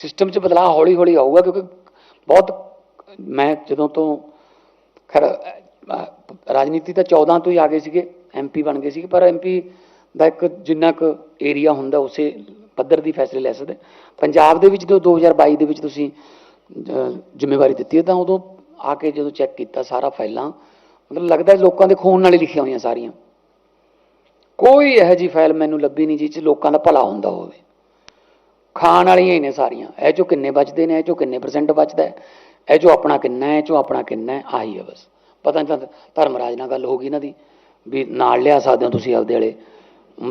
System 'ਚ ਬਦਲਾਅ ਹੌਲੀ ਹੌਲੀ ਆਊਗਾ ਕਿਉਂਕਿ ਬਹੁਤ ਮੈਂ ਜਦੋਂ ਤੋਂ ਖੈਰ ਰਾਜਨੀਤੀ ਤਾਂ 14 ਤੋਂ ਹੀ ਆ ਗਏ ਸੀਗੇ ਐਮਪੀ ਬਣ ਗਏ ਸੀਗੇ, ਪਰ ਐਮਪੀ ਦਾ ਇੱਕ ਜਿੰਨਾ ਕੁ ਏਰੀਆ ਹੁੰਦਾ ਉਸੇ ਪੱਧਰ ਦੀ ਫੈਸਲੇ ਲੈ ਸਕਦੇ। ਪੰਜਾਬ ਦੇ ਵਿੱਚ ਜਦੋਂ 2022 ਦੇ ਵਿੱਚ ਤੁਸੀਂ ਜ਼ਿੰਮੇਵਾਰੀ ਦਿੱਤੀ ਹੈ ਤਾਂ ਉਦੋਂ ਆ ਕੇ ਜਦੋਂ ਚੈੱਕ ਕੀਤਾ ਸਾਰਾ ਫਾਈਲਾਂ, ਮਤਲਬ ਲੱਗਦਾ ਲੋਕਾਂ ਦੇ ਖੂਨ ਨਾਲ ਹੀ ਲਿਖੀਆਂ ਹੋਈਆਂ ਸਾਰੀਆਂ। ਕੋਈ ਇਹੋ ਜੀ ਫਾਈਲ ਮੈਨੂੰ ਲੱਭੀ ਨਹੀਂ ਜਿਸ 'ਚ ਲੋਕਾਂ ਦਾ ਭਲਾ ਹੁੰਦਾ ਹੋਵੇ। ਖਾਣ ਵਾਲੀਆਂ ਹੀ ਨੇ ਸਾਰੀਆਂ। ਇਹ ਚੋਂ ਕਿੰਨੇ ਬਚਦੇ ਨੇ, ਇਹ ਚੋਂ ਕਿੰਨੇ ਪਰਸੈਂਟ ਬਚਦਾ ਹੈ, ਇਹ ਚੋਂ ਆਪਣਾ ਕਿੰਨਾ ਹੈ, ਇਹ ਚੋਂ ਆਪਣਾ ਕਿੰਨਾ ਹੈ, ਆਹੀ ਹੈ ਬਸ। ਪਤਾ ਨਹੀਂ ਤਾਂ ਧਰਮਰਾਜ ਨਾਲ ਗੱਲ ਹੋ ਗਈ ਇਹਨਾਂ ਦੀ, ਵੀ ਨਾਲ ਲਿਆ ਸਕਦੇ ਹੋ ਤੁਸੀਂ ਆਪਦੇ ਵਾਲੇ।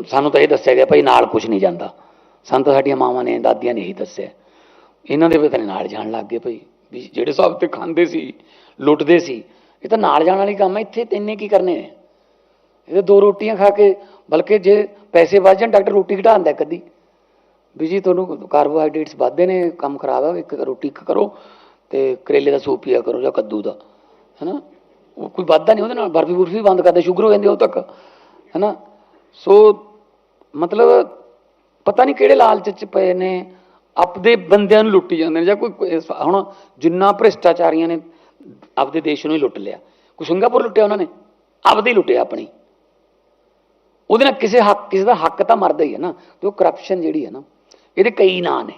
ਸਾਨੂੰ ਤਾਂ ਇਹ ਦੱਸਿਆ ਗਿਆ ਭਾਈ ਨਾਲ ਕੁਝ ਨਹੀਂ ਜਾਂਦਾ। ਸਾਨੂੰ ਤਾਂ ਸਾਡੀਆਂ ਮਾਵਾਂ ਨੇ, ਦਾਦੀਆਂ ਨੇ ਇਹੀ ਦੱਸਿਆ। ਇਹਨਾਂ ਦੇ ਵੀ ਤਾਂ ਨਾਲ ਜਾਣ ਲੱਗ ਗਏ ਭਾਈ, ਵੀ ਜਿਹੜੇ ਹਿਸਾਬ ਤੇ ਖਾਂਦੇ ਸੀ, ਲੁੱਟਦੇ ਸੀ, ਇਹ ਤਾਂ ਨਾਲ ਜਾਣ ਵਾਲੀ ਕੰਮ ਹੈ, ਇੱਥੇ ਤੈਨੇ ਕੀ ਕਰਨੇ ਨੇ? ਇਹ ਤਾਂ ਦੋ ਰੋਟੀਆਂ ਖਾ ਕੇ, ਬਲਕਿ ਜੇ ਪੈਸੇ ਵੱਧ ਜਾਣ, ਡਾਕਟਰ ਰੋਟੀ ਘਟਾਉਂਦਾ ਕਦੀ ਵੀ ਜੀ ਤੁਹਾਨੂੰ ਕਾਰਬੋਹਾਈਡਰੇਟਸ ਵੱਧਦੇ ਨੇ, ਕੰਮ ਖਰਾਬ ਆ, ਇੱਕ ਰੋਟੀ ਇੱਕ ਕਰੋ ਤੇ ਕਰੇਲੇ ਦਾ ਸੂਪ ਪੀਆ ਕਰੋ ਜਾਂ ਕੱਦੂ ਦਾ, ਹੈਨਾ? ਉਹ ਕੋਈ ਵੱਧਦਾ ਨਹੀਂ ਉਹਦੇ ਨਾਲ, ਬਰਫੀ ਬੁਰਫੀ ਬੰਦ ਕਰਦੇ, ਸ਼ੂਗਰ ਹੋ ਜਾਂਦੀ ਉਹ ਤੱਕ, ਹੈਨਾ? ਸੋ ਮਤਲਬ ਪਤਾ ਨਹੀਂ ਕਿਹੜੇ ਲਾਲਚ ਚ ਪਏ ਨੇ, ਆਪਦੇ ਬੰਦਿਆਂ ਨੂੰ ਲੁੱਟੀ ਜਾਂਦੇ ਨੇ, ਜਾਂ ਕੋਈ ਹੁਣ ਜਿੰਨਾ ਭ੍ਰਿਸ਼ਟਾਚਾਰੀਆਂ ਨੇ ਆਪਦੇ ਦੇਸ਼ ਨੂੰ ਹੀ ਲੁੱਟ ਲਿਆ, ਕੋਈ ਸਿੰਗਾਪੁਰ ਲੁੱਟਿਆ ਉਹਨਾਂ ਨੇ? ਆਪਦੇ ਹੀ ਲੁੱਟਿਆ ਆਪਣੀ। ਉਹਦੇ ਨਾਲ ਕਿਸੇ ਹੱਕ ਕਿਸੇ ਦਾ ਹੱਕ ਤਾਂ ਮਰਦਾ ਹੀ ਹੈ ਨਾ, ਤੇ ਉਹ ਕਰਪਸ਼ਨ ਜਿਹੜੀ ਹੈ ਨਾ ਇਹਦੇ ਕਈ ਨਾਂ ਨੇ।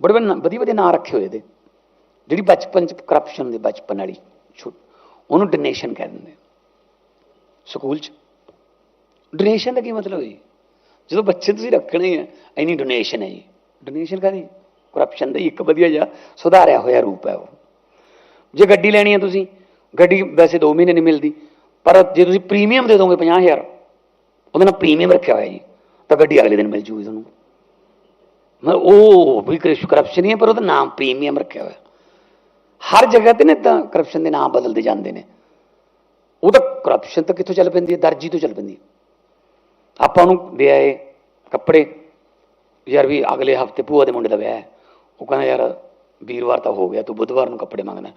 ਬੜੇ ਬੜੇ ਵਧੀਆ ਵਧੀਆ ਨਾਂ ਰੱਖੇ ਹੋਏ ਇਹਦੇ। ਜਿਹੜੀ ਬਚਪਨ ਚ ਕਰਪਸ਼ਨ ਦੇ ਬਚਪਨ ਵਾਲੀ ਛੁ- ਉਹਨੂੰ ਡੋਨੇਸ਼ਨ ਕਹਿ ਦਿੰਦੇ ਸਕੂਲ ਚ। ਡੋਨੇਸ਼ਨ ਦਾ ਕੀ ਮਤਲਬ ਹੈ ਜੀ? ਜਦੋਂ ਬੱਚੇ ਤੁਸੀਂ ਰੱਖਣੇ ਆ, ਇੰਨੀ ਡੋਨੇਸ਼ਨ ਹੈ ਜੀ। ਡੋਨੇਸ਼ਨ ਕਾਹਦੀ? ਕਰਪਸ਼ਨ ਦਾ ਹੀ ਇੱਕ ਵਧੀਆ ਜਿਹਾ ਸੁਧਾਰਿਆ ਹੋਇਆ ਰੂਪ ਹੈ ਉਹ। ਜੇ ਗੱਡੀ ਲੈਣੀ ਹੈ ਤੁਸੀਂ, ਗੱਡੀ ਵੈਸੇ 2 ਮਹੀਨੇ ਨਹੀਂ ਮਿਲਦੀ, ਪਰ ਜੇ ਤੁਸੀਂ ਪ੍ਰੀਮੀਅਮ ਦੇ ਦੋਗੇ 50000 ਉਹਦੇ ਨਾਲ ਪ੍ਰੀਮੀਅਮ ਰੱਖਿਆ ਹੋਇਆ ਜੀ। ਤਾਂ ਗੱਡੀ ਅਗਲੇ ਦਿਨ ਮਿਲ ਜੂਗੀ ਤੁਹਾਨੂੰ। ਮਤਲਬ ਉਹ ਵੀ ਕਰਪਸ਼ਨ ਹੀ ਹੈ, ਪਰ ਉਹਦਾ ਨਾਮ ਪ੍ਰੀਮੀਅਮ ਰੱਖਿਆ ਹੋਇਆ। ਹਰ ਜਗ੍ਹਾ ਤੇ ਨੇ ਤਾਂ ਕਰਪਸ਼ਨ ਦੇ ਨਾਮ ਬਦਲਦੇ ਜਾਂਦੇ ਨੇ। ਉਹ ਤਾਂ ਕਰਪਸ਼ਨ ਤਾਂ ਕਿੱਥੋਂ ਚੱਲ ਪੈਂਦੀ ਹੈ? ਦਰਜੀ ਤੋਂ ਚੱਲ ਪੈਂਦੀ ਆਪਾਂ ਨੂੰ ਦੇ ਆਏ ਕੱਪੜੇ, ਯਾਰ ਵੀ ਅਗਲੇ ਹਫ਼ਤੇ ਭੂਆ ਦੇ ਮੁੰਡੇ ਦਾ ਵਿਆਹ ਹੈ। ਉਹ ਕਹਿੰਦਾ, ਯਾਰ ਵੀਰਵਾਰ ਤਾਂ ਹੋ ਗਿਆ, ਤੂੰ ਬੁੱਧਵਾਰ ਨੂੰ ਕੱਪੜੇ ਮੰਗਣਾ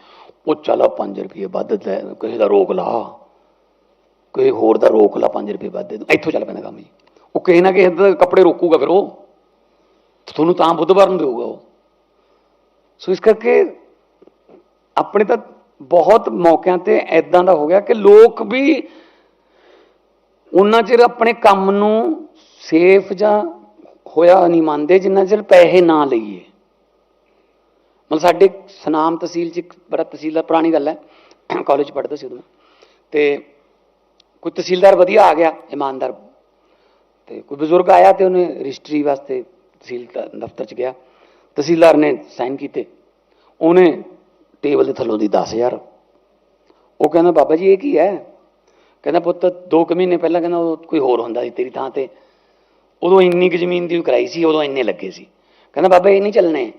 ਉਹ ਚੱਲ 5 ਰੁਪਏ ਵੱਧ ਕਿਸੇ ਦਾ ਰੋਕ ਲਾ। ਕੋਈ ਹੋਰ ਦਾ ਰੋਕ ਲਾ 5 ਰੁਪਏ ਵੱਧ ਦੇ ਦੂੰ ਇੱਥੋਂ ਚੱਲ ਪੈਂਦਾ ਕੰਮ ਜੀ। ਉਹ ਕਿਸੇ ਨਾ ਕਿਸੇ ਦਾ ਕੱਪੜੇ ਰੋਕੂਗਾ ਫਿਰ ਉਹ। ਤੁਹਾਨੂੰ ਤਾਂ ਬੁੱਧਵਾਰ ਨੂੰ ਦੇਊਗਾ ਉਹ। ਸੋ ਇਸ ਕਰਕੇ ਆਪਣੇ ਤਾਂ ਬਹੁਤ ਮੌਕਿਆਂ ਤੇ ਐਦਾਂ ਦਾ ਹੋ ਗਿਆ ਕਿ ਲੋਕ ਵੀ ਉਹਨਾਂ ਚਿਰ ਆਪਣੇ ਕੰਮ ਨੂੰ ਸੇਫ ਜਾਂ ਹੋਇਆ ਨਹੀਂ ਮੰਨਦੇ, ਜਿੰਨਾ ਚਿਰ ਪੈਸੇ ਨਾ ਲਈਏ। ਮਤਲਬ ਸਾਡੇ ਸਨਾਮ ਤਹਿਸੀਲ ਚ ਇੱਕ ਬੜਾ ਤਹਿਸੀਲਦਾਰ, ਪੁਰਾਣੀ ਗੱਲ ਹੈ। ਕਾਲਜ ਪੜ੍ਹਦਾ ਸੀ ਉਦੋਂ ਮੈਂ। ਤੇ ਕੋਈ ਤਹਿਸੀਲਦਾਰ ਵਧੀਆ ਆ ਗਿਆ, ਇਮਾਨਦਾਰ ਤੇ ਕੋਈ ਬਜ਼ੁਰਗ ਆਇਆ ਤੇ ਉਹਨੇ ਰਜਿਸਟਰੀ ਵਾਸਤੇ ਤਹਿਸੀਲ ਦਫ਼ਤਰ ਚ ਗਿਆ। ਤਹਿਸੀਲਦਾਰ ਨੇ ਸਾਈਨ ਕੀਤੇ। ਉਹਨੇ ਟੇਬਲ ਦੇ ਥੱਲੋਂ ਦੀ 10000 ਉਹ ਕਹਿੰਦਾ, ਬਾਬਾ ਜੀ, ਇਹ ਕੀ ਹੈ? ਕਹਿੰਦਾ, ਪੁੱਤ 2 ਕੁ ਮਹੀਨੇ ਪਹਿਲਾਂ ਕਹਿੰਦਾ, ਉਹ ਕੋਈ ਹੋਰ ਹੁੰਦਾ ਸੀ ਤੇਰੀ ਥਾਂ ਤੇ। ਉਦੋਂ ਇੰਨੀ ਕੁ ਜ਼ਮੀਨ ਦੀ ਕਰਾਈ ਸੀ, ਉਦੋਂ ਇੰਨੇ ਲੱਗੇ ਸੀ। ਕਹਿੰਦਾ, ਬਾਬਾ, ਇਹ ਨਹੀਂ ਚੱਲਣੇ।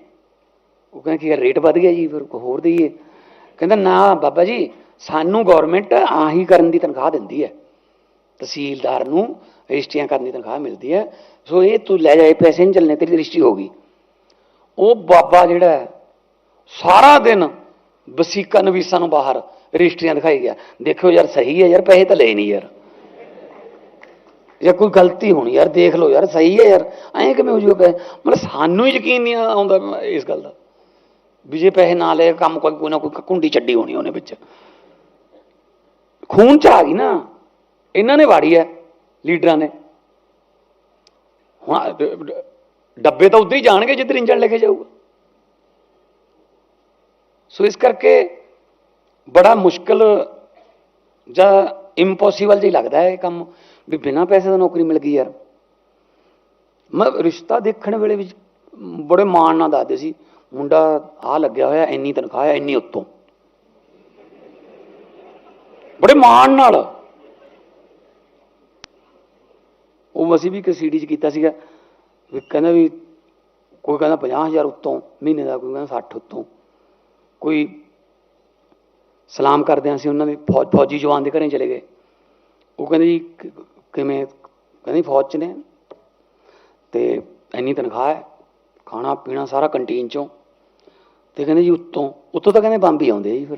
ਉਹ ਕਹਿੰਦਾ, ਕੀ ਰੇਟ ਵੱਧ ਗਿਆ ਜੀ, ਫਿਰ ਕੋਈ ਹੋਰ ਦਈਏ? ਕਹਿੰਦਾ, ਨਾ, ਬਾਬਾ ਜੀ, ਸਾਨੂੰ ਗਵਰਨਮੈਂਟ ਆਹੀ ਕਰਨ ਦੀ ਤਨਖਾਹ ਦਿੰਦੀ ਹੈ। ਤਹਿਸੀਲਦਾਰ ਨੂੰ ਰਜਿਸਟਰੀਆਂ ਕਰਨ ਦੀ ਤਨਖਾਹ ਮਿਲਦੀ ਹੈ। ਸੋ ਇਹ ਤੂੰ ਲੈ ਜਾਏ ਪੈਸੇ ਨਹੀਂ ਚੱਲਣੇ, ਤੇਰੀ ਰਜਿਸਟਰੀ ਹੋ ਗਈ। ਉਹ ਬਾਬਾ ਜਿਹੜਾ ਸਾਰਾ ਦਿਨ ਵਸੀਕਾ ਨਵੀਸਾਂ ਨੂੰ ਬਾਹਰ ਰਜਿਸਟਰੀਆਂ ਦਿਖਾਈ ਗਿਆ। ਦੇਖਿਓ ਯਾਰ, ਸਹੀ ਹੈ ਯਾਰ, ਪੈਸੇ ਤਾਂ ਲਏ ਨਹੀਂ ਯਾਰ। ਜਾਂ ਕੋਈ ਗਲਤੀ ਹੋਣੀ ਯਾਰ, ਦੇਖ ਲਓ ਯਾਰ, ਸਹੀ ਹੈ ਯਾਰ। ਐਂ ਕਿਵੇਂ ਹੋ ਜੂਗਾ ਮਤਲਬ ਸਾਨੂੰ ਹੀ ਯਕੀਨ ਨਹੀਂ ਆਉਂਦਾ ਇਸ ਗੱਲ ਦਾ। ਵੀ ਜੇ ਪੈਸੇ ਨਾ ਲਏ, ਕੰਮ ਕੋਈ ਕੋਈ ਨਾ ਕੋਈ ਕੁੰਡੀ ਛੱਡੀ ਹੋਣੀ ਉਹਨੇ ਵਿੱਚ। ਖੂਨ ਚ ਆ ਗਈ ਨਾ। ਇਹਨਾਂ ਨੇ ਵਾੜੀ ਹੈ। ਲੀਡਰਾਂ ਨੇ ਹੁਣ ਡੱਬੇ ਤਾਂ ਉਧਰ ਹੀ ਜਾਣਗੇ ਜਿੱਧਰ ਇੰਜਣ ਲੈ ਕੇ ਜਾਊਗਾ। ਸੋ ਇਸ ਕਰਕੇ ਬੜਾ ਮੁਸ਼ਕਲ ਜਾਂ ਇੰਪੋਸੀਬਲ ਜਿਹਾ ਲੱਗਦਾ ਹੈ ਇਹ ਕੰਮ, ਵੀ ਬਿਨਾਂ ਪੈਸੇ ਦਾ ਨੌਕਰੀ ਮਿਲ ਗਈ ਯਾਰ। ਮੈਂ ਰਿਸ਼ਤਾ ਦੇਖਣ ਵੇਲੇ ਵਿੱਚ ਬੜੇ ਮਾਣ ਨਾਲ ਦੱਸਦੇ ਸੀ, ਮੁੰਡਾ ਆ ਲੱਗਿਆ ਹੋਇਆ, ਇੰਨੀ ਤਨਖਾਹ ਹੈ ਇੰਨੀ ਉੱਤੋਂ। ਬੜੇ ਮਾਣ ਨਾਲ। ਉਹ ਅਸੀਂ ਵੀ ਇੱਕ ਸੀਡੀ ਚ ਕੀਤਾ ਸੀਗਾ ਵੀ ਕਹਿੰਦਾ ਵੀ ਕੋਈ ਕਹਿੰਦਾ 50000 ਉੱਤੋਂ, ਮਹੀਨੇ ਦਾ, ਕੋਈ ਕਹਿੰਦਾ 60 ਉੱਤੋਂ। ਕੋਈ ਸਲਾਮ ਕਰਦੇ ਹਾਂ ਅਸੀਂ ਉਹਨਾਂ ਦੇ ਫੌਜ ਫੌਜੀ ਜਵਾਨ ਦੇ ਘਰੇ ਚਲੇ ਗਏ। ਉਹ ਕਹਿੰਦੇ ਜੀ ਕਿਵੇਂ, ਕਹਿੰਦੇ ਫੌਜ ਚ ਨੇ। ਤੇ ਇੰਨੀ ਤਨਖਾਹ ਹੈ, ਖਾਣਾ, ਪੀਣਾ ਸਾਰਾ ਕੰਟੀਨ ਚੋਂ। ਤੇ ਕਹਿੰਦੇ ਜੀ ਉੱਤੋਂ ਉੱਤੋਂ ਤਾਂ ਕਹਿੰਦੇ ਬੰਬ ਹੀ ਆਉਂਦੇ ਜੀ ਫਿਰ।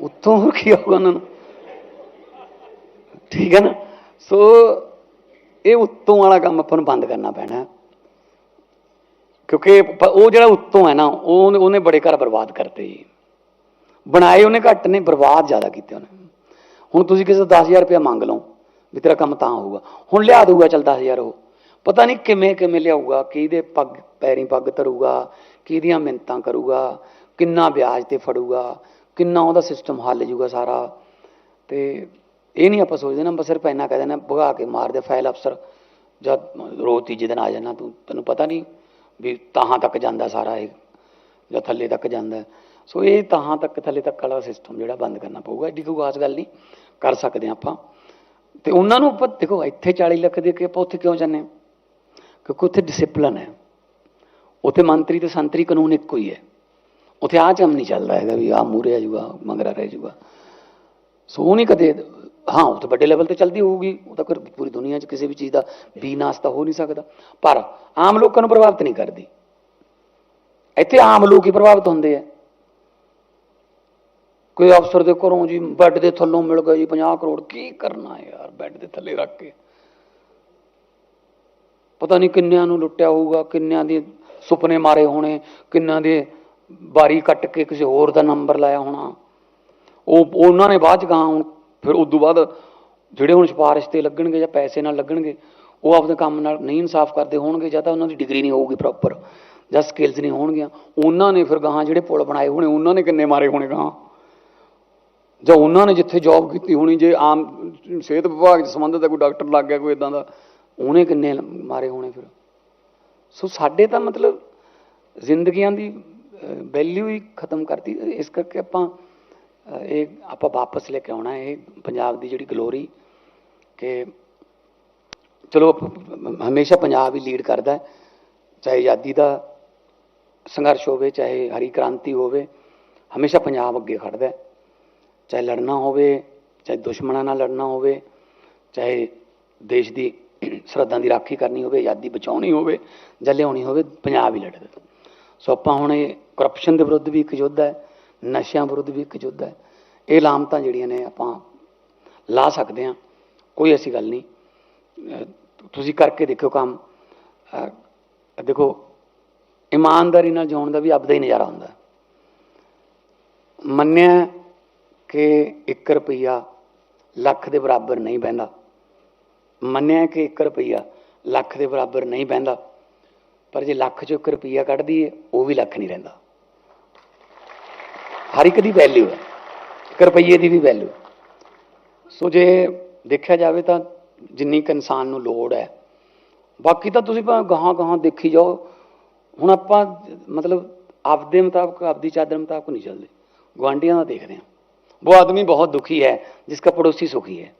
ਉੱਤੋਂ ਹੋਰ ਕੀ ਆਊਗਾ ਉਹਨਾਂ ਨੂੰ? ਠੀਕ ਹੈ ਨਾ? ਸੋ ਇਹ ਉੱਤੋਂ ਵਾਲਾ ਕੰਮ ਆਪਾਂ ਨੂੰ ਬੰਦ ਕਰਨਾ ਪੈਣਾ। ਕਿਉਂਕਿ ਉਹ ਜਿਹੜਾ ਉੱਤੋਂ ਹੈ ਨਾ, ਉਹ, ਉਹਨੇ- ਬੜੇ ਘਰ ਬਰਬਾਦ ਕਰਤੇ। ਜੀ ਬਣਾਏ ਉਹਨੇ ਘੱਟ ਨੇ, ਬਰਬਾਦ ਜ਼ਿਆਦਾ ਕੀਤੇ ਉਹਨੇ। ਹੁਣ ਤੁਸੀਂ ਕਿਸੇ ਤੋਂ 10000 ਰੁਪਇਆ ਮੰਗ ਲਓ ਵੀ ਤੇਰਾ ਕੰਮ ਤਾਂ ਹੋਊਗਾ। ਹੁਣ ਲਿਆ ਦਊਗਾ, ਚੱਲ 10000 ਉਹ। ਪਤਾ ਨਹੀਂ ਕਿਵੇਂ ਕਿਵੇਂ ਲਿਆਊਗਾ, ਕਿਹਦੇ ਪੱਗ, ਪੈਰੀ ਪੱਗ ਧਰੂਗਾ, ਕਿਹਦੀਆਂ ਮਿੰਤਾਂ ਕਰੂਗਾ, ਕਿੰਨਾ ਵਿਆਜ ਤੇ ਫੜੂਗਾ, ਕਿੰਨਾ ਉਹਦਾ ਸਿਸਟਮ ਹੱਲ ਜੂਗਾ ਸਾਰਾ। ਤੇ ਇਹ ਨਹੀਂ ਆਪਾਂ ਸੋਚਦੇ ਨਾ ਬਸ ਸਿਰਫ ਇੰਨਾ ਕਹਿ ਦੇਣਾ ਭਗਾ ਕੇ ਮਾਰ ਦੇ ਫਾਈਲ ਅਫਸਰ ਜਦ ਰੋਜ਼ ਤੀਜੇ ਦਿਨ ਆ ਜਾਣਾ ਤੂੰ, ਤੈਨੂੰ ਪਤਾ ਨਹੀਂ ਵੀ ਤਾਹਾਂ ਤੱਕ ਜਾਂਦਾ ਸਾਰਾ ਇਹ, ਜਾਂ ਥੱਲੇ ਤੱਕ ਜਾਂਦਾ। ਸੋ ਇਹ ਤਾਹਾਂ ਤੱਕ, ਥੱਲੇ ਤੱਕ ਵਾਲਾ ਸਿਸਟਮ ਜਿਹੜਾ ਬੰਦ ਕਰਨਾ ਪਊਗਾ, ਐਡੀ ਕੋਈ ਖਾਸ ਗੱਲ ਨਹੀਂ, ਕਰ ਸਕਦੇ ਹਾਂ ਆਪਾਂ। ਤੇ ਉਹਨਾਂ ਨੂੰ ਆਪਾਂ, ਦੇਖੋ, ਇੱਥੇ 40 ਲੱਖ ਦੇ ਕੇ ਆਪਾਂ ਉੱਥੇ ਕਿਉਂ ਜਾਂਦੇ ਹਾਂ ਕਿਉਂਕਿ ਉੱਥੇ ਡਿਸਪਲਨ ਹੈ। ਉੱਥੇ ਮੰਤਰੀ ਤੇ ਸੰਤਰੀ ਕਾਨੂੰਨ ਇੱਕੋ ਹੀ ਹੈ। ਉੱਥੇ ਆਹ ਚਮ ਨਹੀਂ ਚੱਲਦਾ ਹੈਗਾ ਵੀ ਆਹ ਮੂਰੇ ਆ ਜੂਗਾ ਮਗਰਾ ਰਹਿ ਜੂਗਾ ਸੋ ਉਹ ਨਹੀਂ ਕਦੇ ਹਾਂ, ਉਹ ਤਾਂ ਵੱਡੇ ਲੈਵਲ ਤੇ ਚੱਲਦੀ ਹੋਊਗੀ, ਉਹ ਤਾਂ ਫਿਰ ਪੂਰੀ ਦੁਨੀਆ 'ਚ ਕਿਸੇ ਵੀ ਚੀਜ਼ ਦਾ ਬੀਨਾਸ ਨਾਸਤਾ ਹੋ ਨਹੀਂ ਸਕਦਾ। ਪਰ ਆਮ ਲੋਕਾਂ ਨੂੰ ਪ੍ਰਭਾਵਿਤ ਨਹੀਂ ਕਰਦੀ। ਇੱਥੇ ਆਮ ਲੋਕ ਹੀ ਪ੍ਰਭਾਵਿਤ ਹੁੰਦੇ ਆ। ਕੋਈ ਅਫਸਰ ਦੇ ਘਰੋਂ ਜੀ ਬੈੱਡ ਦੇ ਥੱਲੋਂ ਮਿਲ ਗਿਆ ਜੀ 50 ਕਰੋੜ, ਕੀ ਕਰਨਾ ਯਾਰ ਬੈੱਡ ਦੇ ਥੱਲੇ ਰੱਖ ਕੇ? ਪਤਾ ਨਹੀਂ ਕਿੰਨਿਆਂ ਨੂੰ ਲੁੱਟਿਆ ਹੋਊਗਾ, ਕਿੰਨਿਆਂ ਦੇ ਸੁਪਨੇ ਮਾਰੇ ਹੋਣੇ, ਕਿੰਨਿਆਂ ਦੇ ਬਾਰੀ ਕੱਟ ਕੇ ਕਿਸੇ ਹੋਰ ਦਾ ਨੰਬਰ ਲਾਇਆ ਹੋਣਾ। ਉਹ, ਉਹਨਾਂ ਨੇ ਬਾਅਦ ਚ ਗਾਂ ਹੁਣ ਫਿਰ ਉਦੋਂ ਬਾਅਦ ਜਿਹੜੇ ਹੁਣ ਸਿਫਾਰਿਸ਼ ਤੇ ਲੱਗਣਗੇ ਜਾਂ ਪੈਸੇ ਨਾਲ ਲੱਗਣਗੇ, ਉਹ ਆਪਦੇ ਕੰਮ ਨਾਲ ਨਹੀਂ ਇਨਸਾਫ ਕਰਦੇ ਹੋਣਗੇ, ਜਾਂ ਤਾਂ ਉਹਨਾਂ ਦੀ ਡਿਗਰੀ ਨਹੀਂ ਹੋਊਗੀ ਪ੍ਰੋਪਰ ਜਾਂ ਸਕਿੱਲਸ ਨਹੀਂ ਹੋਣਗੀਆਂ। ਉਹਨਾਂ ਨੇ ਫਿਰ ਗਾਹਾਂ ਜਿਹੜੇ ਪੁਲ ਬਣਾਏ ਹੋਣੇ, ਉਹਨਾਂ ਨੇ ਕਿੰਨੇ ਮਾਰੇ ਹੋਣੇ ਗਾਹਾਂ? ਜਾਂ ਉਹਨਾਂ ਨੇ ਜਿੱਥੇ ਜੌਬ ਕੀਤੀ ਹੋਣੀ, ਜੇ ਆਮ ਸਿਹਤ ਵਿਭਾਗ ਚ ਸੰਬੰਧਿਤ ਹੈ, ਕੋਈ ਡਾਕਟਰ ਲੱਗ ਗਿਆ, ਕੋਈ ਇਦਾਂ ਦਾ, ਉਹਨੇ ਕਿੰਨੇ ਮਾਰੇ ਹੋਣੇ ਫਿਰ? ਸੋ ਸਾਡੇ ਤਾਂ ਮਤਲਬ ਜ਼ਿੰਦਗੀਆਂ ਦੀ ਵੈਲਿਊ ਹੀ ਖਤਮ ਕਰਤੀ। ਇਸ ਕਰਕੇ ਆਪਾਂ ਇਹ ਆਪਾਂ ਵਾਪਸ ਲੈ ਕੇ ਆਉਣਾ, ਇਹ ਪੰਜਾਬ ਦੀ ਜਿਹੜੀ ਗਲੋਰੀ ਕਿ ਚਲੋ ਹਮੇਸ਼ਾ ਪੰਜਾਬ ਹੀ ਲੀਡ ਕਰਦਾ ਚਾਹੇ ਆਜ਼ਾਦੀ ਦਾ ਸੰਘਰਸ਼ ਹੋਵੇ, ਚਾਹੇ ਹਰੀ ਕ੍ਰਾਂਤੀ ਹੋਵੇ, ਹਮੇਸ਼ਾ ਪੰਜਾਬ ਅੱਗੇ ਖੜਦਾ ਚਾਹੇ ਲੜਨਾ ਹੋਵੇ, ਚਾਹੇ ਦੁਸ਼ਮਣਾਂ ਨਾਲ ਲੜਨਾ ਹੋਵੇ, ਚਾਹੇ ਦੇਸ਼ ਦੀ ਸਰਹੱਦਾਂ ਦੀ ਰਾਖੀ ਕਰਨੀ ਹੋਵੇ, ਆਜ਼ਾਦੀ ਬਚਾਉਣੀ ਹੋਵੇ ਜਾਂ ਲਿਆਉਣੀ ਹੋਵੇ, ਪੰਜਾਬ ਹੀ ਲੜਦਾ ਸੋ ਆਪਾਂ ਹੁਣ ਇਹ ਕਰਪਸ਼ਨ ਦੇ ਵਿਰੁੱਧ ਵੀ ਇੱਕ ਯੁੱਧ ਹੈ। ਨਸ਼ਿਆਂ ਵਿਰੁੱਧ ਵੀ ਇੱਕ ਯੁੱਧ ਹੈ। ਇਹ ਲਾਮਤਾਂ ਜਿਹੜੀਆਂ ਨੇ ਆਪਾਂ ਲਾ ਸਕਦੇ ਹਾਂ। ਕੋਈ ਐਸੀ ਗੱਲ ਨਹੀਂ। ਤੁਸੀਂ ਕਰਕੇ ਦੇਖਿਓ ਕੰਮ। ਦੇਖੋ, ਇਮਾਨਦਾਰੀ ਨਾਲ ਜਿਉਣ ਦਾ ਵੀ ਆਪਦਾ ਹੀ ਨਜ਼ਾਰਾ ਹੁੰਦਾ। ਮੰਨਿਆ ਕਿ 1 ਰੁਪਈਆ ਲੱਖ ਦੇ ਬਰਾਬਰ ਨਹੀਂ ਬਹਿੰਦਾ। ਮੰਨਿਆ ਕਿ 1 ਰੁਪਈਆ ਲੱਖ ਦੇ ਬਰਾਬਰ ਨਹੀਂ ਬਹਿੰਦਾ। ਪਰ ਜੇ ਲੱਖ ਚੋਂ 1 ਰੁਪਈਆ ਕੱਢ ਦਈਏ, ਉਹ ਵੀ ਲੱਖ ਨਹੀਂ ਰਹਿੰਦਾ। ਹਰ ਇੱਕ ਦੀ ਵੈਲਿਊ ਹੈ 1 ਰੁਪਈਏ ਦੀ ਵੀ ਵੈਲਿਊ ਸੋ ਜੇ ਦੇਖਿਆ ਜਾਵੇ ਤਾਂ ਜਿੰਨੀ ਕੁ ਇਨਸਾਨ ਨੂੰ ਲੋੜ ਹੈ, ਬਾਕੀ ਤਾਂ ਤੁਸੀਂ ਭਾਵੇਂ ਗਾਹਾਂ ਗਾਹਾਂ ਦੇਖੀ ਜਾਓ, ਹੁਣ ਆਪਾਂ ਮਤਲਬ ਆਪਦੇ ਮੁਤਾਬਕ, ਆਪਦੀ ਚਾਦਰ ਮੁਤਾਬਕ ਨਹੀਂ ਚੱਲਦੇ, ਗੁਆਂਢੀਆਂ ਦਾ ਦੇਖਦੇ ਹਾਂ। ਉਹ ਆਦਮੀ ਬਹੁਤ ਦੁਖੀ ਹੈ, ਜਿਸ ਜਿਸਕਾ ਪੜੋਸੀ ਸੁਖੀ ਹੈ।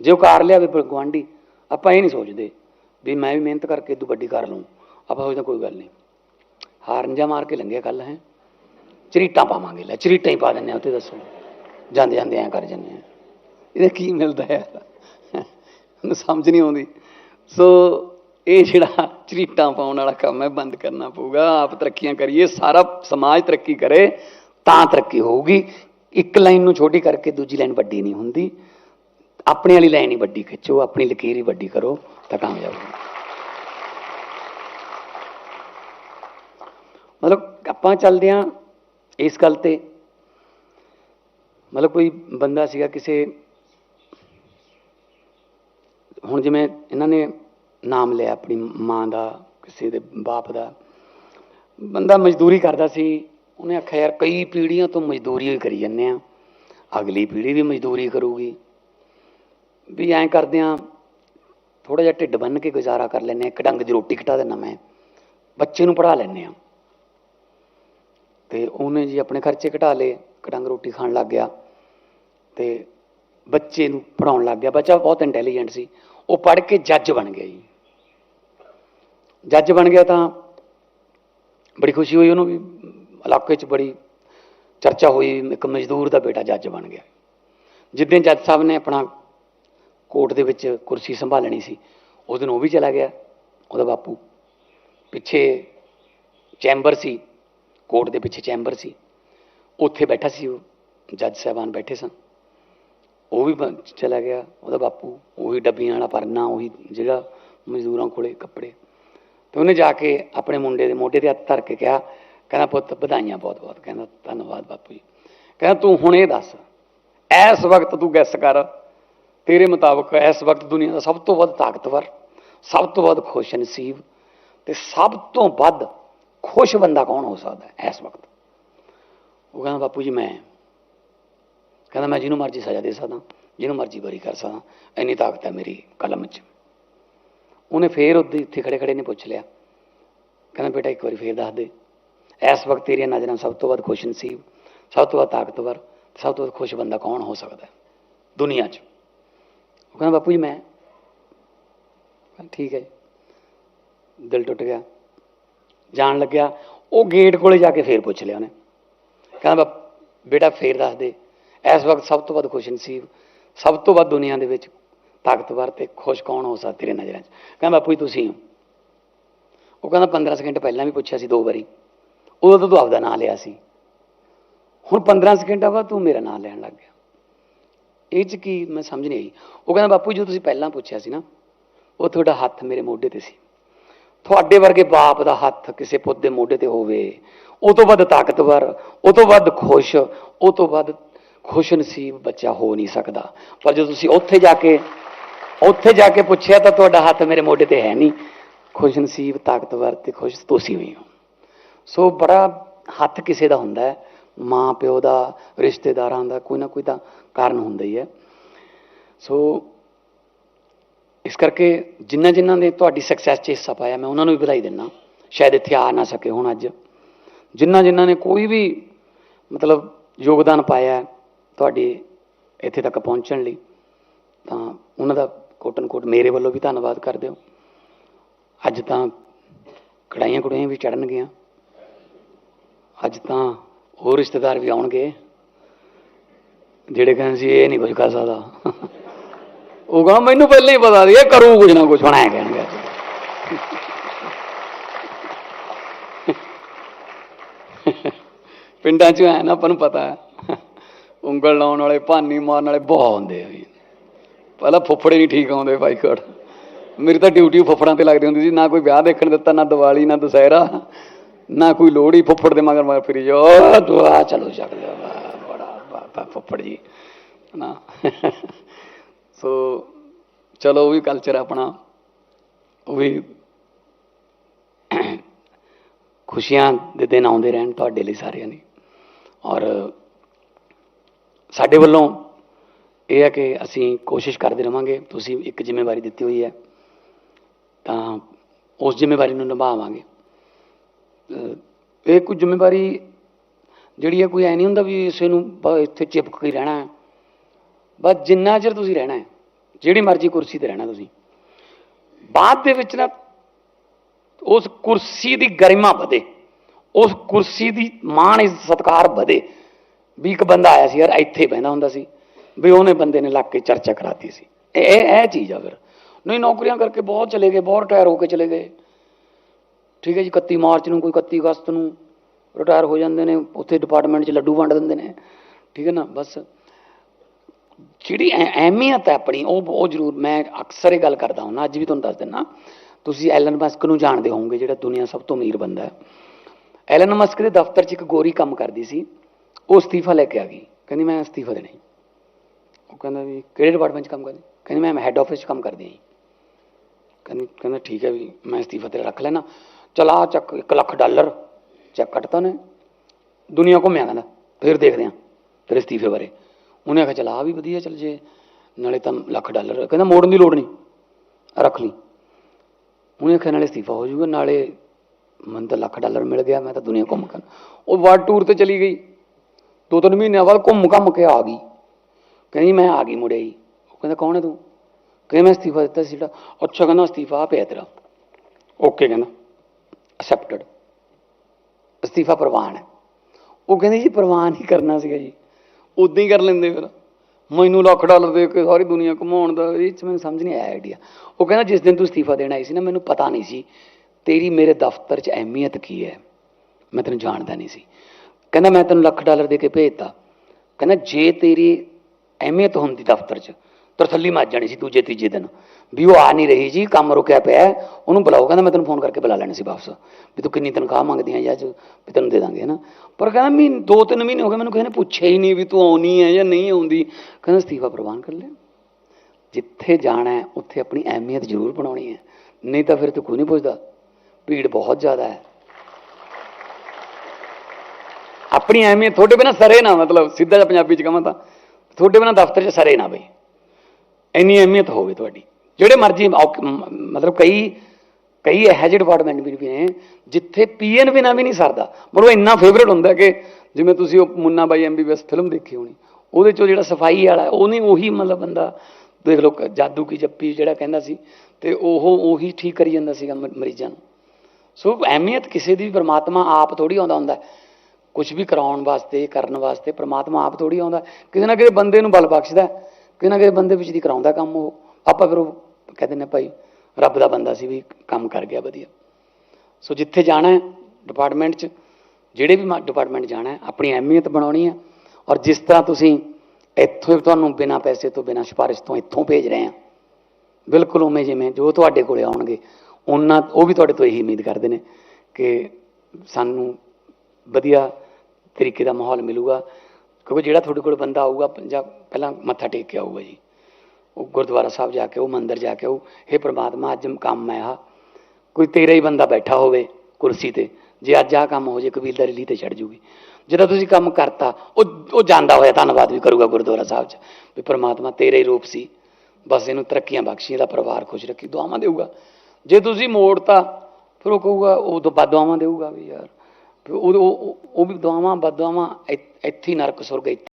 ਜੇ ਉਹ ਕਾਰ ਲਿਆਵੇ ਪਰ ਗੁਆਂਢੀ, ਆਪਾਂ ਇਹ ਨਹੀਂ ਸੋਚਦੇ ਵੀ ਮੈਂ ਵੀ ਮਿਹਨਤ ਕਰਕੇ ਤੂੰ ਵੱਡੀ ਕਰ ਲਊਂ, ਆਪਾਂ ਸੋਚਦੇ ਕੋਈ ਗੱਲ ਨਹੀਂ। ਹਾਰਨ ਜਾ ਮਾਰ ਕੇ ਲੰਘਿਆ ਕੱਲ ਹੈ। ਚਰੀਟਾਂ ਪਾਵਾਂਗੇ, ਲੈ ਚਰੀਟਾਂ ਹੀ ਪਾ ਦਿੰਦੇ ਆ ਉੱਤੇ ਦੱਸੋ। ਜਾਂਦੇ ਜਾਂਦੇ ਐਂ ਕਰ ਜੰਨੇ ਆ ਇਹਦਾ ਕੀ ਮਿਲਦਾ ਹੈ? ਮੈਨੂੰ ਸਮਝ ਨਹੀਂ ਆਉਂਦੀ। ਸੋ ਇਹ ਜਿਹੜਾ ਚਰੀਟਾਂ ਪਾਉਣ ਵਾਲਾ ਕੰਮ ਹੈ, ਬੰਦ ਕਰਨਾ ਪਊਗਾ। ਆਪ ਤਰੱਕੀਆਂ ਕਰੀਏ, ਸਾਰਾ ਸਮਾਜ ਤਰੱਕੀ ਕਰੇ, ਤਾਂ ਤਰੱਕੀ ਹੋਊਗੀ। ਇੱਕ ਲਾਈਨ ਨੂੰ ਛੋਟੀ ਕਰਕੇ ਦੂਜੀ ਲਾਈਨ ਵੱਡੀ ਨਹੀਂ ਹੁੰਦੀ। ਆਪਣੇ ਵਾਲੀ ਲਾਈਨ ਹੀ ਵੱਡੀ ਖਿੱਚੋ, ਆਪਣੀ ਲਕੀਰ ਹੀ ਵੱਡੀ ਕਰੋ, ਤਾਂ ਕਾਮਯਾਬ ਹੋ ਮਤਲਬ ਆਪਾਂ ਚੱਲਦੇ ਹਾਂ ਇਸ ਗੱਲ ਤੇ ਮਤਲਬ ਕੋਈ ਬੰਦਾ ਸੀਗਾ ਕਿਸੇ ਹੁਣ ਜਿਵੇਂ ਇਹਨਾਂ ਨੇ ਨਾਮ ਲਿਆ ਆਪਣੀ ਮਾਂ ਦਾ, ਕਿਸੇ ਦੇ ਬਾਪ ਦਾ, ਬੰਦਾ ਮਜ਼ਦੂਰੀ ਕਰਦਾ ਸੀ, ਉਹਨੇ ਆਖਿਆ ਯਾਰ ਕਈ ਪੀੜ੍ਹੀਆਂ ਤੋਂ ਮਜ਼ਦੂਰੀ ਹੀ ਕਰੀ ਜੰਨੇ ਆ ਅਗਲੀ ਪੀੜ੍ਹੀ ਵੀ ਮਜ਼ਦੂਰੀ ਕਰੂਗੀ। ਵੀ ਐਂ ਕਰਦੇ ਆ ਥੋੜਾ ਜਿਹਾ ਢਿੱਡ ਬੰਨ ਕੇ ਗੁਜ਼ਾਰਾ ਕਰ ਲੈਨੇ ਆ ਇੱਕ ਡੰਗ ਦੀ ਰੋਟੀ ਖਟਾ ਦੇਣਾ ਮੈਂ, ਬੱਚੇ ਨੂੰ ਪੜ੍ਹਾ ਲੈਨੇ ਆ ਤੇ ਉਹਨੇ ਜੀ ਆਪਣੇ ਖਰਚੇ ਘਟਾ ਲਏ ਕਟੰਗ ਰੋਟੀ ਖਾਣ ਲੱਗ ਗਿਆ ਤੇ ਬੱਚੇ ਨੂੰ ਪੜਾਉਣ ਲੱਗ ਗਿਆ। ਬੱਚਾ ਬਹੁਤ ਇੰਟੈਲੀਜੈਂਟ ਸੀ। ਉਹ ਪੜ੍ਹ ਕੇ ਜੱਜ ਬਣ ਗਿਆ ਜੀ। ਜੱਜ ਬਣ ਗਿਆ ਤਾਂ ਬੜੀ ਖੁਸ਼ੀ ਹੋਈ ਉਹਨੂੰ ਵੀ, ਇਲਾਕੇ 'ਚ ਬੜੀ ਚਰਚਾ ਹੋਈ, ਇੱਕ ਮਜ਼ਦੂਰ ਦਾ ਬੇਟਾ ਜੱਜ ਬਣ ਗਿਆ। ਜਿੱਦਾਂ ਜੱਜ ਸਾਹਿਬ ਨੇ ਆਪਣਾ ਕੋਰਟ ਦੇ ਵਿੱਚ ਕੁਰਸੀ ਸੰਭਾਲਣੀ ਸੀ, ਉਸ ਦਿਨ ਉਹ ਵੀ ਚਲਾ ਗਿਆ, ਉਹਦਾ ਬਾਪੂ। ਪਿੱਛੇ ਚੈਂਬਰ ਸੀ। ਕੋਰਟ ਦੇ ਪਿੱਛੇ ਚੈਂਬਰ ਸੀ। ਉੱਥੇ ਬੈਠਾ ਸੀ ਉਹ, ਜੱਜ ਸਾਹਿਬਾਨ ਬੈਠੇ ਸਨ। ਉਹ ਵੀ ਚਲਾ ਗਿਆ, ਉਹਦਾ ਬਾਪੂ, ਉਹੀ ਡੱਬੀਆਂ ਵਾਲਾ ਪਰਨਾ, ਉਹੀ ਜਿਹੜਾ ਮਜ਼ਦੂਰਾਂ ਕੋਲੇ ਕੱਪੜੇ। ਤੇ ਉਹਨੇ ਜਾ ਕੇ ਆਪਣੇ ਮੁੰਡੇ ਦੇ ਮੋਢੇ ਤੇ ਹੱਥ ਧਰ ਕੇ ਕਿਹਾ, ਕਹਿੰਦਾ, ਪੁੱਤ, ਵਧਾਈਆਂ ਬਹੁਤ ਬਹੁਤ ਕਹਿੰਦਾ, ਧੰਨਵਾਦ ਬਾਪੂ ਜੀ। ਕਹਿੰਦਾ, ਤੂੰ ਹੁਣ ਇਹ ਦੱਸ, ਇਸ ਵਕਤ ਤੂੰ ਗੈਸ ਕਰ, ਤੇਰੇ ਮੁਤਾਬਕ ਇਸ ਵਕਤ ਦੁਨੀਆ ਦਾ ਸਭ ਤੋਂ ਵੱਧ ਤਾਕਤਵਰ, ਸਭ ਤੋਂ ਵੱਧ ਖੁਸ਼ ਨਸੀਬ ਤੇ ਸਭ ਤੋਂ ਵੱਧ ਖੁਸ਼ ਬੰਦਾ ਕੌਣ ਹੋ ਸਕਦਾ ਇਸ ਵਕਤ? ਉਹ ਕਹਿੰਦਾ, ਬਾਪੂ ਜੀ, ਮੈਂ। ਕਹਿੰਦਾ, ਮੈਂ ਜਿਹਨੂੰ ਮਰਜ਼ੀ ਸਜ਼ਾ ਦੇ ਸਕਦਾ, ਜਿਹਨੂੰ ਮਰਜ਼ੀ ਬਰੀ ਕਰ ਸਕਦਾ, ਇੰਨੀ ਤਾਕਤ ਹੈ ਮੇਰੀ ਕਲਮ 'ਚ। ਉਹਨੇ ਫੇਰ ਉਹਦੇ ਇੱਥੇ ਖੜੇ ਖੜੇ ਨੇ ਪੁੱਛ ਲਿਆ। ਕਹਿੰਦਾ, ਬੇਟਾ, ਇੱਕ ਵਾਰੀ ਫੇਰ ਦੱਸ ਦੇ। ਇਸ ਵਕਤ ਤੇਰੀਆਂ ਨਜ਼ਰਾਂ ਸਭ ਤੋਂ ਵੱਧ ਖੁਸ਼ ਨਸੀਬ, ਸਭ ਤੋਂ ਵੱਧ ਤਾਕਤਵਰ, ਸਭ ਤੋਂ ਵੱਧ ਖੁਸ਼ ਬੰਦਾ ਕੌਣ ਹੋ ਸਕਦਾ ਦੁਨੀਆ 'ਚ? ਉਹ ਕਹਿੰਦਾ, ਬਾਪੂ ਜੀ, ਮੈਂ। ਠੀਕ ਹੈ ਜੀ। ਦਿਲ ਟੁੱਟ ਗਿਆ। ਜਾਣ ਲੱਗਿਆ, ਉਹ ਗੇਟ ਕੋਲੇ ਜਾ ਕੇ ਫੇਰ ਪੁੱਛ ਲਿਆ ਉਹਨੇ। ਕਹਿੰਦਾ, ਬਾ- ਬੇਟਾ ਫੇਰ ਦੱਸ ਦੇ। ਇਸ ਵਕਤ ਸਭ ਤੋਂ ਵੱਧ ਖੁਸ਼ ਨਸੀਬ, ਸਭ ਤੋਂ ਵੱਧ ਦੁਨੀਆ ਦੇ ਵਿੱਚ ਤਾਕਤਵਰ ਤੇ ਖੁਸ਼ ਕੌਣ ਹੋ ਸਕਦਾ ਤੇਰੇ ਨਜ਼ਰਾਂ 'ਚ? ਕਹਿੰਦਾ, ਬਾਪੂ ਜੀ, ਤੁਸੀਂ ਹੋ। ਉਹ ਕਹਿੰਦਾ 15 ਸਕਿੰਟ ਪਹਿਲਾਂ ਵੀ ਪੁੱਛਿਆ ਸੀ ਦੋ ਵਾਰੀ। ਉਦੋਂ ਤਾਂ ਤੂੰ ਆਪਦਾ ਨਾਂ ਲਿਆ ਸੀ। ਹੁਣ 15 ਸਕਿੰਟਾਂ ਬਾਅਦ ਤੂੰ ਮੇਰਾ ਨਾਂ ਲੈਣ ਲੱਗ ਗਿਆ। ਇਹ 'ਚ ਕੀ ਮੈਂ ਸਮਝ ਨਹੀਂ ਆਈ? ਉਹ ਕਹਿੰਦਾ, ਬਾਪੂ ਜੀ ਤੁਸੀਂ ਪਹਿਲਾਂ ਪੁੱਛਿਆ ਸੀ ਨਾ, ਉਹ ਤੁਹਾਡਾ ਹੱਥ ਮੇਰੇ ਮੋਢੇ ਤੇ ਸੀ। ਤੁਹਾਡੇ ਵਰਗੇ ਬਾਪ ਦਾ ਹੱਥ ਕਿਸੇ ਪੁੱਤ ਦੇ ਮੋਢੇ ਤੇ ਹੋਵੇ, ਉਹ ਤੋਂ ਵੱਧ ਤਾਕਤਵਰ, ਉਹ ਤੋਂ ਵੱਧ ਖੁਸ਼, ਉਹ ਤੋਂ ਵੱਧ ਖੁਸ਼ ਨਸੀਬ ਬੱਚਾ ਹੋ ਨਹੀਂ ਸਕਦਾ। ਪਰ ਜਦੋਂ ਤੁਸੀਂ ਉੱਥੇ ਜਾ ਕੇ, ਉੱਥੇ ਜਾ ਕੇ ਪੁੱਛਿਆ ਤਾਂ ਤੁਹਾਡਾ ਹੱਥ ਮੇਰੇ ਮੋਢੇ ਤੇ ਹੈ ਨਹੀਂ। ਖੁਸ਼ ਨਸੀਬ ਤਾਕਤਵਰ ਤੇ ਖੁਸ਼ ਤੁਸੀਂ ਵੀ ਹੋ। ਸੋ ਬੜਾ ਹੱਥ ਕਿਸੇ ਦਾ ਹੁੰਦਾ ਹੈ ਮਾਂ ਪਿਓ ਦਾ, ਰਿਸ਼ਤੇਦਾਰਾਂ ਦਾ, ਕੋਈ ਨਾ ਕੋਈ ਤਾਂ ਕਾਰਨ ਹੁੰਦਾ ਹੀ ਹੈ। ਸੋ ਇਸ ਕਰਕੇ ਜਿਨ੍ਹਾਂ ਜਿਨ੍ਹਾਂ ਨੇ ਤੁਹਾਡੀ ਸਕਸੈਸ 'ਚ ਹਿੱਸਾ ਪਾਇਆ, ਮੈਂ ਉਹਨਾਂ ਨੂੰ ਵੀ ਵਧਾਈ ਦਿੰਦਾ। ਸ਼ਾਇਦ ਇੱਥੇ ਆ ਨਾ ਸਕੇ ਹੁਣ ਅੱਜ। ਜਿਨ੍ਹਾਂ ਜਿਨ੍ਹਾਂ ਨੇ ਕੋਈ ਵੀ ਮਤਲਬ ਯੋਗਦਾਨ ਪਾਇਆ ਤੁਹਾਡੀ ਇੱਥੇ ਤੱਕ ਪਹੁੰਚਣ ਲਈ, ਤਾਂ ਉਹਨਾਂ ਦਾ ਕੋਟਨ ਕੋਟ ਮੇਰੇ ਵੱਲੋਂ ਵੀ ਧੰਨਵਾਦ ਕਰ ਦਿਓ ਅੱਜ ਤਾਂ ਕੜਾਈਆਂ ਕੁੜਾਈਆਂ ਵੀ ਚੜਨਗੀਆਂ ਅੱਜ ਤਾਂ ਹੋਰ ਰਿਸ਼ਤੇਦਾਰ ਵੀ ਆਉਣਗੇ। ਜਿਹੜੇ ਕਹਿੰਦੇ ਸੀ, ਇਹ ਨਹੀਂ ਕੁਝ ਕਰ ਸਕਦਾ। ਉਹ ਮੈਨੂੰ ਪਹਿਲਾਂ ਹੀ ਪਤਾ ਸੀ, ਇਹ ਕਰੂ ਕੁਝ ਨਾ ਕੁਝ ਹੁਣ ਐ ਕਹਿਣਗੇ। ਪਿੰਡਾਂ 'ਚ ਐ ਨਾ ਆਪਾਂ ਨੂੰ ਪਤਾ ਹੈ ਉਂਗਲ ਲਾਉਣ ਵਾਲੇ, ਭਾਨੀ ਮਾਰਨ ਵਾਲੇ ਬਹੁਤ ਹੁੰਦੇ ਆ ਪਹਿਲਾਂ ਫੁੱਫੜੇ ਨਹੀਂ ਠੀਕ ਆਉਂਦੇ ਭਾਈ ਕੋਟ ਮੇਰੀ ਤਾਂ ਡਿਊਟੀ ਫੁੱਫੜਾਂ ਤੇ ਲੱਗਦੀ ਹੁੰਦੀ ਸੀ, ਨਾ ਕੋਈ ਵਿਆਹ ਦੇਖਣ ਦਿੱਤਾ, ਨਾ ਦੀਵਾਲੀ, ਨਾ ਦੁਸਹਿਰਾ, ਨਾ ਕੋਈ ਲੋਹੜੀ, ਫੁੱਫੜ ਦੇ ਮਗਰ ਮਗਰ ਫਿਰੀ ਜੋ ਦੁਆ, ਚਲੋ ਚੱਕ ਲਿਆ ਬੜਾ ਫੁੱਫੜ ਜੀ ਨਾ ਸੋ ਚਲੋ ਉਹ ਵੀ ਕਲਚਰ ਆਪਣਾ, ਉਹ ਵੀ ਖੁਸ਼ੀਆਂ ਦੇ ਦਿਨ ਆਉਂਦੇ ਰਹਿਣ ਤੁਹਾਡੇ ਲਈ ਸਾਰਿਆਂ ਲਈ। ਔਰ ਸਾਡੇ ਵੱਲੋਂ ਇਹ ਹੈ ਕਿ ਅਸੀਂ ਕੋਸ਼ਿਸ਼ ਕਰਦੇ ਰਵਾਂਗੇ, ਤੁਸੀਂ ਇੱਕ ਜ਼ਿੰਮੇਵਾਰੀ ਦਿੱਤੀ ਹੋਈ ਹੈ, ਤਾਂ ਉਸ ਜ਼ਿੰਮੇਵਾਰੀ ਨੂੰ ਨਿਭਾਵਾਂਗੇ। ਇਹ ਕੋਈ ਜ਼ਿੰਮੇਵਾਰੀ ਜਿਹੜੀ ਹੈ, ਕੋਈ ਐ ਨਹੀਂ ਹੁੰਦਾ ਵੀ ਇਸੇ ਨੂੰ ਬ- ਇੱਥੇ ਚਿਪਕ ਕੇ ਰਹਿਣਾ ਬਸ ਜਿੰਨਾ ਚਿਰ ਤੁਸੀਂ ਰਹਿਣਾ ਹੈ, ਜਿਹੜੀ ਮਰਜ਼ੀ ਕੁਰਸੀ ਤੇ ਰਹਿਣਾ ਤੁਸੀਂ। ਬਾਅਦ ਦੇ ਵਿੱਚ ਨਾ, ਉਸ ਕੁਰਸੀ ਦੀ ਗਰਿਮਾ ਵਧੇ। ਉਸ ਕੁਰਸੀ ਦੀ ਮਾਣ, ਇਸ ਸਤਕਾਰ ਵਧੇ। ਵੀ ਇੱਕ ਬੰਦਾ ਆਇਆ ਸੀ ਯਾਰ, ਇੱਥੇ ਬਹਿੰਦਾ ਹੁੰਦਾ ਸੀ। ਵੀ ਉਹਨੇ ਬੰਦੇ ਨੇ ਲੱਗ ਕੇ ਚਰਚਾ ਕਰਾਤੀ ਸੀ। ਇਹ ਇਹ ਇਹ ਚੀਜ਼ ਆ ਫਿਰ। ਨਹੀਂ, ਨੌਕਰੀਆਂ ਕਰਕੇ ਬਹੁਤ ਚਲੇ ਗਏ, ਬਹੁਤ ਰਿਟਾਇਰ ਹੋ ਕੇ ਚਲੇ ਗਏ। ਠੀਕ ਹੈ ਜੀ 31 ਮਾਰਚ ਨੂੰ, ਕੋਈ 31 ਅਗਸਤ ਨੂੰ ਰਿਟਾਇਰ ਹੋ ਜਾਂਦੇ ਨੇ। ਉੱਥੇ ਡਿਪਾਰਟਮੈਂਟ 'ਚ ਲੱਡੂ ਵੰਡ ਦਿੰਦੇ ਨੇ। ਠੀਕ ਹੈ ਨਾ, ਬਸ। ਜਿਹੜੀ ਅਹਿ- ਅਹਿਮੀਅਤ ਹੈ ਆਪਣੀ, ਉਹ ਉਹ ਜ਼ਰੂਰ ਮੈਂ ਅਕਸਰ ਇਹ ਗੱਲ ਕਰਦਾ ਹਾਂ ਅੱਜ ਵੀ ਤੁਹਾਨੂੰ ਦੱਸ ਦਿੰਦਾ ਤੁਸੀਂ ਐਲਨ ਮਸਕ ਨੂੰ ਜਾਣਦੇ ਹੋਵੋਗੇ, ਜਿਹੜਾ ਦੁਨੀਆ ਸਭ ਤੋਂ ਅਮੀਰ ਬੰਦਾ ਹੈ। ਐਲਨ ਮਸਕ ਦੇ ਦਫ਼ਤਰ 'ਚ ਇੱਕ ਗੋਰੀ ਕੰਮ ਕਰਦੀ ਸੀ, ਉਹ ਅਸਤੀਫਾ ਲੈ ਕੇ ਆ ਗਈ। ਕਹਿੰਦੀ, ਮੈਂ ਅਸਤੀਫਾ ਦੇਣਾ ਹੈ ਉਹ ਕਹਿੰਦਾ ਵੀ, ਕਿਹੜੇ ਡਿਪਾਰਟਮੈਂਟ 'ਚ ਕੰਮ ਕਰਦੀ? ਕਹਿੰਦੀ, ਮੈਂ ਹੈੱਡ ਆਫਿਸ 'ਚ ਕੰਮ ਕਰਦੀ ਹਾਂ ਕਹਿੰਦੀ ਕਹਿੰਦਾ, ਠੀਕ ਹੈ ਵੀ, ਮੈਂ ਅਸਤੀਫਾ ਤੇਰਾ ਰੱਖ ਲੈਣਾ ਚਲ ਆ ਚੱਕ 1 ਲੱਖ ਡਾਲਰ ਚੈੱਕ ਕੱਟਤਾ ਨੇ ਦੁਨੀਆ ਘੁੰਮਿਆ, ਕਹਿੰਦਾ। ਫਿਰ ਦੇਖਦੇ ਹਾਂ ਤੇਰੇ ਅਸਤੀਫੇ ਬਾਰੇ। ਉਹਨੇ ਆਖਿਆ, ਚਲ ਆ ਵੀ ਵਧੀਆ, ਚਲ ਜੇ। ਨਾਲੇ ਤਾਂ ਲੱਖ ਡਾਲਰ ਕਹਿੰਦਾ, ਮੋੜਨ ਦੀ ਲੋੜ ਨਹੀਂ। ਰੱਖ ਲਈ। ਉਹਨੇ ਆਖਿਆ, ਨਾਲੇ ਅਸਤੀਫਾ ਹੋ ਜਾਊਗਾ, ਨਾਲੇ ਮੈਨੂੰ ਤਾਂ ਲੱਖ ਡਾਲਰ ਮਿਲ ਗਿਆ, ਮੈਂ ਤਾਂ ਦੁਨੀਆ ਘੁੰਮ ਕਰ ਉਹ ਵਰਲਡ ਟੂਰ ਤੇ ਚਲੀ ਗਈ। ਦੋ ਤਿੰਨ ਮਹੀਨਿਆਂ ਬਾਅਦ ਘੁੰਮ ਘੰਮ ਕੇ ਆ ਗਈ। ਕਹਿੰਦੀ, ਮੈਂ ਆ ਗਈ ਮੁੜੇ ਹੀ। ਉਹ ਕਹਿੰਦਾ, ਕੌਣ ਹੈ ਤੂੰ? ਕਹਿੰਦਾ, ਮੈਂ ਅਸਤੀਫਾ ਦਿੱਤਾ ਸੀ ਜਿਹੜਾ। ਅੱਛਾ, ਕਹਿੰਦਾ, ਅਸਤੀਫਾ ਆ ਪਿਆ ਤੇਰਾ। ਓਕੇ, ਕਹਿੰਦਾ ਅਸੈਪਟਡ ਅਸਤੀਫਾ ਪ੍ਰਵਾਨ ਹੈ। ਉਹ ਕਹਿੰਦੀ, ਜੀ, ਪ੍ਰਵਾਨ ਹੀ ਕਰਨਾ ਸੀਗਾ ਜੀ। ਉਦਾਂ ਹੀ ਕਰ ਲੈਂਦੇ ਫਿਰ। ਮੈਨੂੰ ਲੱਖ ਡਾਲਰ ਦੇ ਕੇ ਸਾਰੀ ਦੁਨੀਆ ਘੁਮਾਉਣ ਦਾ ਇਹ ਚ ਮੈਨੂੰ ਸਮਝ ਨਹੀਂ ਆਇਆ ਆਈਡੀਆ ਉਹ ਕਹਿੰਦਾ, ਜਿਸ ਦਿਨ ਤੂੰ ਅਸਤੀਫਾ ਦੇਣ ਆਈ ਸੀ ਨਾ, ਮੈਨੂੰ ਪਤਾ ਨਹੀਂ ਸੀ ਤੇਰੀ ਮੇਰੇ ਦਫ਼ਤਰ 'ਚ ਅਹਿਮੀਅਤ ਕੀ ਹੈ। ਮੈਂ ਤੈਨੂੰ ਜਾਣਦਾ ਨਹੀਂ ਸੀ। ਕਹਿੰਦਾ, ਮੈਂ ਤੈਨੂੰ ਲੱਖ ਡਾਲਰ ਦੇ ਕੇ ਭੇਜਤਾ। ਕਹਿੰਦਾ, ਜੇ ਤੇਰੀ ਅਹਿਮੀਅਤ ਹੁੰਦੀ ਦਫ਼ਤਰ 'ਚ ਤਰਥੱਲੀ ਮੱਚ ਜਾਣੀ ਸੀ ਦੂਜੇ ਤੀਜੇ ਦਿਨ। ਵੀ ਉਹ ਆ ਨਹੀਂ ਰਹੀ ਜੀ, ਕੰਮ ਰੁਕਿਆ ਪਿਆ ਉਹਨੂੰ ਬੁਲਾਓ। ਕਹਿੰਦਾ, ਮੈਂ ਤੈਨੂੰ ਫੋਨ ਕਰਕੇ ਬੁਲਾ ਲੈਣਾ ਸੀ ਵਾਪਸ। ਵੀ ਤੂੰ ਕਿੰਨੀ ਤਨਖਾਹ ਮੰਗਦੀ ਆ ਜਾਂ ਵੀ ਤੈਨੂੰ ਦੇ ਦਾਂਗੇ ਨਾ ਪਰ ਕਹਿੰਦਾ, ਮਹੀਨੇ, ਦੋ ਤਿੰਨ ਮਹੀਨੇ ਹੋ ਗਏ ਮੈਨੂੰ ਕਿਸੇ ਨੇ ਪੁੱਛਿਆ ਹੀ ਨਹੀਂ ਵੀ ਤੂੰ ਆਉਣੀ ਹੈ ਜਾਂ ਨਹੀਂ ਆਉਂਦੀ। ਕਹਿੰਦਾ, ਅਸਤੀਫਾ ਪ੍ਰਵਾਨ ਕਰ ਲੈ। ਜਿੱਥੇ ਜਾਣਾ ਹੈ, ਉੱਥੇ ਆਪਣੀ ਅਹਿਮੀਅਤ ਜ਼ਰੂਰ ਬਣਾਉਣੀ ਹੈ। ਨਹੀਂ ਤਾਂ ਫਿਰ ਤੂੰ ਕੋਈ ਨਹੀਂ ਪੁੱਛਦਾ। ਭੀੜ ਬਹੁਤ ਜ਼ਿਆਦਾ ਹੈ। ਆਪਣੀ ਅਹਿਮੀਅਤ ਤੁਹਾਡੇ ਬਿਨਾ ਸਰੇ ਨਾ, ਮਤਲਬ ਸਿੱਧਾ ਜਿਹਾ ਪੰਜਾਬੀ ਚ ਕਹਾਂ ਤਾਂ, ਤੁਹਾਡੇ ਬਿਨਾ ਦਫ਼ਤਰ 'ਚ ਸਰੇ ਨਾ ਬਈ। ਇੰਨੀ ਅਹਿਮੀਅਤ ਹੋਵੇ ਤੁਹਾਡੀ। ਜਿਹੜੇ ਮਰਜ਼ੀ ਔਕ- ਮਤਲਬ ਕਈ ਕਈ ਇਹੋ ਜਿਹੇ ਡਿਪਾਰਟਮੈਂਟ ਵੀ ਨੇ ਜਿੱਥੇ ਪੀਐਨ ਬਿਨਾ ਵੀ ਨਹੀਂ ਸਰਦਾ। ਪਰ ਉਹ ਇੰਨਾ ਫੇਵਰੇਟ ਹੁੰਦਾ ਕਿ ਜਿਵੇਂ ਤੁਸੀਂ ਉਹ ਮੁੰਨਾ ਬਾਈ ਐਮਬੀਬੀਐਸ ਫਿਲਮ ਦੇਖੀ ਹੋਣੀ ਉਹਦੇ ਚੋਂ ਜਿਹੜਾ ਸਫ਼ਾਈ ਵਾਲਾ ਉਹ ਨਹੀਂ ਉਹੀ ਮਤਲਬ ਬੰਦਾ ਦੇਖ ਲਓ ਜਾਦੂ ਕੀ ਜੱਪੀ ਜਿਹੜਾ ਕਹਿੰਦਾ ਸੀ ਤੇ ਉਹ ਉਹੀ ਠੀਕ ਕਰੀ ਜਾਂਦਾ ਸੀਗਾ ਮ- ਮਰੀਜ਼ਾਂ ਨੂੰ। ਸੋ ਅਹਿਮੀਅਤ ਕਿਸੇ ਦੀ ਪਰਮਾਤਮਾ ਆਪ ਥੋੜੀ ਆਉਂਦਾ ਹੁੰਦਾ। ਕੁਝ ਵੀ ਕਰਾਉਣ ਵਾਸਤੇ ਕਰਨ ਵਾਸਤੇ ਪਰਮਾਤਮਾ ਆਪ ਥੋੜੀ ਆਉਂਦਾ। ਕਿਸੇ ਨਾ ਕਿਸੇ ਬੰਦੇ ਨੂੰ ਬਲ ਬਖਸ਼ਦਾ। ਹੈ, ਕਿਸੇ ਨਾ ਕਿਸੇ ਬੰਦੇ ਵਿੱਚ ਦੀ ਕਰਾਉਂਦਾ ਕੰਮ ਉਹ। ਆਪਾਂ ਫਿਰ ਉਹ ਕਹਿੰਦੇ ਨੇ ਭਾਈ, ਰੱਬ ਦਾ ਬੰਦਾ ਸੀ ਵੀ ਕੰਮ ਕਰ ਗਿਆ ਵਧੀਆ। ਸੋ ਜਿੱਥੇ ਜਾਣਾ ਹੈ ਡਿਪਾਰਟਮੈਂਟ 'ਚ, ਜਿਹੜੇ ਵੀ ਡਿਪਾਰਟਮੈਂਟ ਜਾਣਾ ਹੈ, ਆਪਣੀ ਅਹਿਮੀਅਤ ਬਣਾਉਣੀ ਹੈ ਔਰ ਜਿਸ ਤਰ੍ਹਾਂ ਤੁਸੀਂ ਇੱਥੋਂ ਤੁਹਾਨੂੰ ਬਿਨਾਂ ਪੈਸੇ ਤੋਂ, ਬਿਨਾਂ ਸਿਫਾਰਿਸ਼ ਤੋਂ ਇੱਥੋਂ ਭੇਜ ਰਹੇ ਆ ਬਿਲਕੁਲ ਉਵੇਂ ਜਿਵੇਂ ਜੋ ਤੁਹਾਡੇ ਕੋਲੇ ਆਉਣਗੇ, ਉਹਨਾਂ, ਉਹ ਵੀ ਤੁਹਾਡੇ ਤੋਂ ਇਹੀ ਉਮੀਦ ਕਰਦੇ ਨੇ ਕਿ ਸਾਨੂੰ ਵਧੀਆ ਤਰੀਕੇ ਦਾ ਮਾਹੌਲ ਮਿਲੂਗਾ, ਕਿਉਂਕਿ ਜਿਹੜਾ ਤੁਹਾਡੇ ਕੋਲ ਬੰਦਾ ਆਊਗਾ, ਜਾਂ ਪਹਿਲਾਂ ਮੱਥਾ ਟੇਕ ਕੇ ਆਊਗਾ ਜੀ। ਉਹ ਗੁਰਦੁਆਰਾ ਸਾਹਿਬ ਜਾ ਕੇ, ਉਹ ਮੰਦਿਰ ਜਾ ਕੇ, ਉਹ ਇਹ ਪ੍ਰਮਾਤਮਾ, ਅੱਜ ਕੰਮ ਹੈ ਆ ਕੋਈ ਤੇਰਾ ਹੀ ਬੰਦਾ ਬੈਠਾ ਹੋਵੇ ਕੁਰਸੀ ਤੇ, ਜੇ ਅੱਜ ਆਹ ਕੰਮ ਹੋ ਜੇ, ਕਬੀਲਦਾਰੀ ਲਈ ਤੇ ਛੱਡ ਜੂਗੀ। ਜਦੋਂ ਤੁਸੀਂ ਕੰਮ ਕਰਤਾ, ਉਹ ਉਹ ਜਾਂਦਾ ਹੋਇਆ, ਧੰਨਵਾਦ ਵੀ ਕਰੂਗਾ ਗੁਰਦੁਆਰਾ ਸਾਹਿਬ 'ਚ, ਵੀ ਪ੍ਰਮਾਤਮਾ ਤੇਰਾ ਹੀ ਰੂਪ ਸੀ। ਬਸ ਇਹਨੂੰ ਤਰੱਕੀਆਂ ਬਖਸ਼ੀ ਇਹਦਾ ਪਰਿਵਾਰ ਖੁਸ਼ ਰੱਖੀ, ਦੁਆਵਾਂ ਦੇਊਗਾ। ਜੇ ਤੁਸੀਂ ਮੋੜਤਾ, ਫਿਰ ਉਹ ਕਹੂਗਾ, ਉਹ ਤੋਂ ਬਦਦੁਆਵਾਂ ਦੇਊਗਾ ਵੀ ਯਾਰ ਫਿਰ ਉਹ ਉਹ ਵੀ ਦੁਆਵਾਂ ਬਦਦੁਆਵਾਂ ਇੱਥੇ ਹੀ ਨਰਕ ਸੁਰਗ ਇੱਥੇ